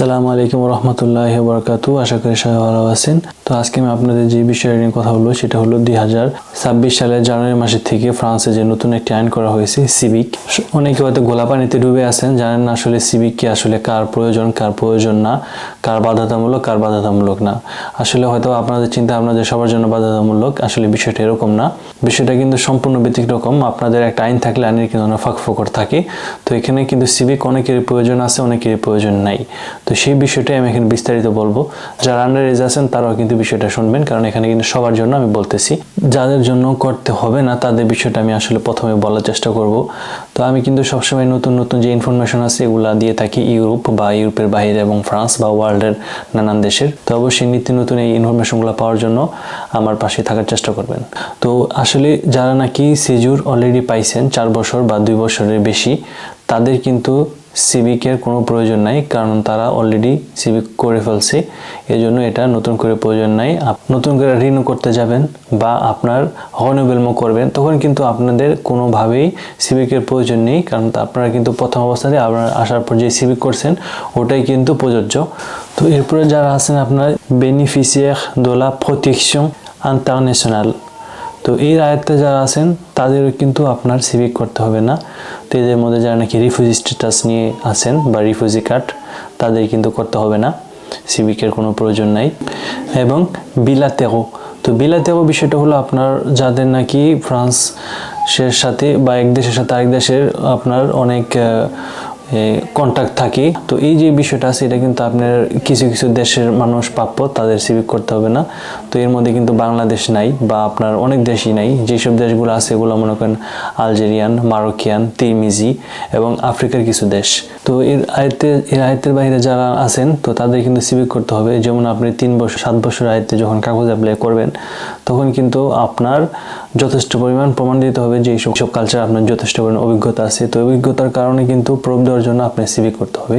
আসসালামু আলাইকুম রহমতুল্লাহ বরকাতু আশা করি সবাই ভালো আছেন। তো আজকে আমি আপনাদের যে বিষয় নিয়ে কথা বলব, সেটা হলো দুই হাজার ছাব্বিশ সালের জানুয়ারি মাসের থেকে ফ্রান্সে যে নতুন একটি আইন করা হয়েছে, সিভিক। অনেকে হয়তো গোলা পানিতে ডুবে আছেন, জানেন না আসলে সিভিক কি, আসলে কার প্রয়োজন কার প্রয়োজন না, কার বাধ্যতামূলক কার বাধ্যতামূলক না। আসলে হয়তো আপনাদের চিন্তা আপনাদের সবার জন্য বাধ্যতামূলক, আসলে বিষয়টা এরকম না। বিষয়টা কিন্তু সম্পূর্ণ ব্যতিক রকম আপনাদের একটা আইন থাকলে আইনের কিন্তু অনেক ফাঁক ফোকর থাকে। তো এখানে কিন্তু সিভিক অনেকেরই প্রয়োজন আছে, অনেকেরই প্রয়োজন নাই। তো সেই বিষয়টাই আমি এখানে বিস্তারিত বলব। যারা আন্ডার এজ আছেন, তারাও কিন্তু বিষয়টা শুনবেন, কারণ এখানে কিন্তু সবার জন্য আমি বলতেছি। যাদের জন্য করতে হবে না, তাদের বিষয়টা আমি আসলে প্রথমে বলার চেষ্টা করব। তো আমি কিন্তু সবসময় নতুন নতুন যে ইনফরমেশন আছে, এগুলা দিয়ে থাকি ইউরোপ বা ইউরোপের বাইরে এবং ফ্রান্স বা ওয়ার্ল্ডের নানান দেশের। তো অবশ্যই নিত্য নতুন এই ইনফরমেশনগুলো পাওয়ার জন্য আমার পাশে থাকার চেষ্টা করবেন। তো আসলে যারা নাকি সিজুর অলরেডি পাইছেন, চার বছর বা দুই বছরের বেশি, তাদের কিন্তু সিভিকের কোনো প্রয়োজন নাই, কারণ তারা অলরেডি সিভিক করে ফেলছে। এজন্য এটা নতুন করে প্রয়োজন নাই। নতুন করে রিনিউ করতে যাবেন বা আপনার হর্নবেলমো করবেন, তখন কিন্তু আপনাদের কোনোভাবেই সিভিকের প্রয়োজন নেই, কারণ আপনারা কিন্তু প্রথম অবস্থাতে আপনারা আসার পর যে সিভিক করছেন, ওটাই কিন্তু প্রযোজ্য। তো এরপরে যারা আছেন আপনার বেনিফিসিয়ার দোলা প্রোটেকশন ইন্টারন্যাশনাল তো এই আয়ত্তে যারা আছেন, তাদের কিন্তু আপনার সিভিক করতে হবে না। তো এদের মধ্যে যারা নাকি রিফিউজি স্ট্যাটাস নিয়ে আছেন বা রিফিউজি কার্ড তাদের কিন্তু করতে হবে না। সিভিকের কোনো প্রয়োজন নাই। এবং বিলাতেও তো বিলাতেও বিষয়টা হলো আপনার যাদের নাকি ফ্রান্সের সাথে বা এক দেশের সাথে আরেক দেশের আপনার অনেক কন্ট্যাক্ট থাকে। তো এই যে বিষয়টা আছে, এটা কিন্তু আপনার কিছু কিছু দেশের মানুষ প্রাপ্য, তাদের সিভিক করতে হবে না। তো এর মধ্যে কিন্তু বাংলাদেশ নাই, বা আপনার অনেক দেশই নাই। যেসব দেশগুলো আছে, এগুলো মনে করেন আলজেরিয়ান মারোকিয়ান তিরমিজি এবং আফ্রিকার কিছু দেশ। তো এর আয়ত্তে, এর আয়ত্তের বাইরে যারা আছেন, তো তাদের কিন্তু সিভিক করতে হবে। যেমন আপনি তিন বছর, সাত বছর আয়ত্তে যখন কাগজ অ্যাপ্লাই করবেন, তখন কিন্তু আপনার যথেষ্ট পরিমাণ প্রমাণ দিতে হবে যে এইসব সব কালচার আপনার যথেষ্ট পরিমাণ অভিজ্ঞতা আছে। তো অভিজ্ঞতার কারণে কিন্তু দেওয়ার জন্য আপনার সিভিক করতে হবে।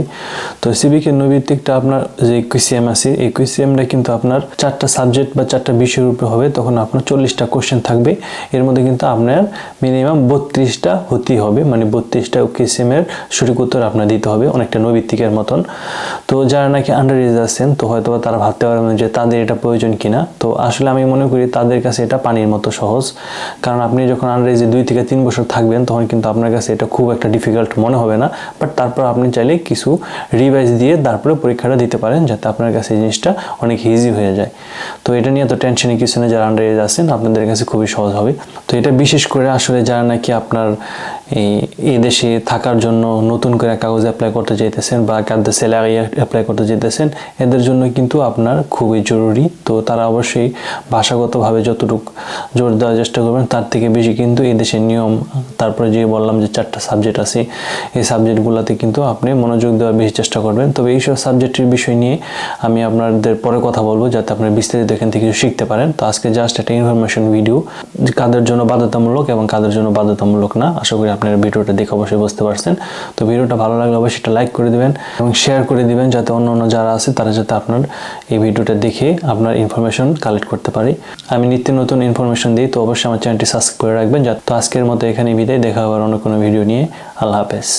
তো সিভিকের নৈবিত্তিকটা আপনার যে কুইসিএম আছে, এই কুইসিএমটা কিন্তু আপনার চারটা সাবজেক্ট বা চারটা বিষয়ের উপরে হবে, তখন আপনার চল্লিশটা কোশ্চেন থাকবে। এর মধ্যে কিন্তু আপনার মিনিমাম বত্রিশটা হতেই হবে মানে বত্রিশটা কিসিএমের সঠিক উত্তর আপনার দিতে হবে, অনেকটা নৈবিত্তিকের মতন। তো যারা নাকি আন্ডার এজ আছেন, তো হয়তো তারা ভাবতে পারবেন যে তাদের এটা প্রয়োজন কিনা। তো আসলে আমি মনে করি তাদের কাছে এটা পানির মতো সহজ। কারণ আপনি যখন আন্ডার এজে দুই থেকে তিন বছর থাকবেন, তখন কিন্তু আপনার কাছে এটা খুব একটা ডিফিকাল্ট মনে হবে না। বাট তারপর আপনি চাইলে কিছু রিভাইজ দিয়ে তারপরে পরীক্ষাটা দিতে পারেন, যাতে আপনার কাছে জিনিসটা অনেক ইজি হয়ে যায়। তো এটা নিয়ে তো টেনশনে কিছু না যারা আন্ডার এজ আছেন, আপনাদের কাছে খুবই সহজ হবে। তো এটা বিশেষ করে আসলে যারা নাকি আপনার এই দেশে থাকার জন্য নতুন করে কাগজ অ্যাপ্লাই করতে চাইতেছেন বা কাদের স্যালারি অ্যাপ্লাই করতে চাইতেছেন, এদের জন্য কিন্তু আপনার খুবই জরুরি। তো তারা অবশ্যই ভাষাগতভাবে যতটুকু জোর দেওয়ার চেষ্টা করবেন, তার থেকে বেশি কিন্তু এই দেশের নিয়ম, তারপরে যে বললাম যে চারটা সাবজেক্ট আছে, এই সাবজেক্টগুলোতে কিন্তু আপনি মনোযোগ দেওয়ার বেশি চেষ্টা করবেন। তবে এইসব সাবজেক্টের বিষয় নিয়ে আমি আপনাদের পরে কথা বলব, যাতে আপনারা বিস্তারিত এখান থেকে কিছু শিখতে পারেন। তো আজকে জাস্ট একটা ইনফরমেশন ভিডিও কাদের জন্য বাধ্যতামূলক এবং কাদের জন্য বাধ্যতামূলক না, আশা করি আপনারা ভিডিওটা দেখে অবশ্যই বুঝতে পারছেন। তো ভিডিওটা ভালো লাগলে অবশ্যই সেটা লাইক করে দিবেন এবং শেয়ার করে দিবেন যাতে অন্য অন্য যারা আছে তারা যাতে আপনার এই ভিডিওটা দেখে আপনার ইনফরমেশন কালেক্ট করতে পারে। আমি নিত্য নতুন ইনফরমেশন দিই, তো অবশ্যই আমার চ্যানেলটি সাবস্ক্রাইব করে রাখবেন। তো আজকের মতো এখানে বিদায়। দেখা হওয়ার অন্য কোনো ভিডিও নিয়ে। আল্লাহ হাফেজ।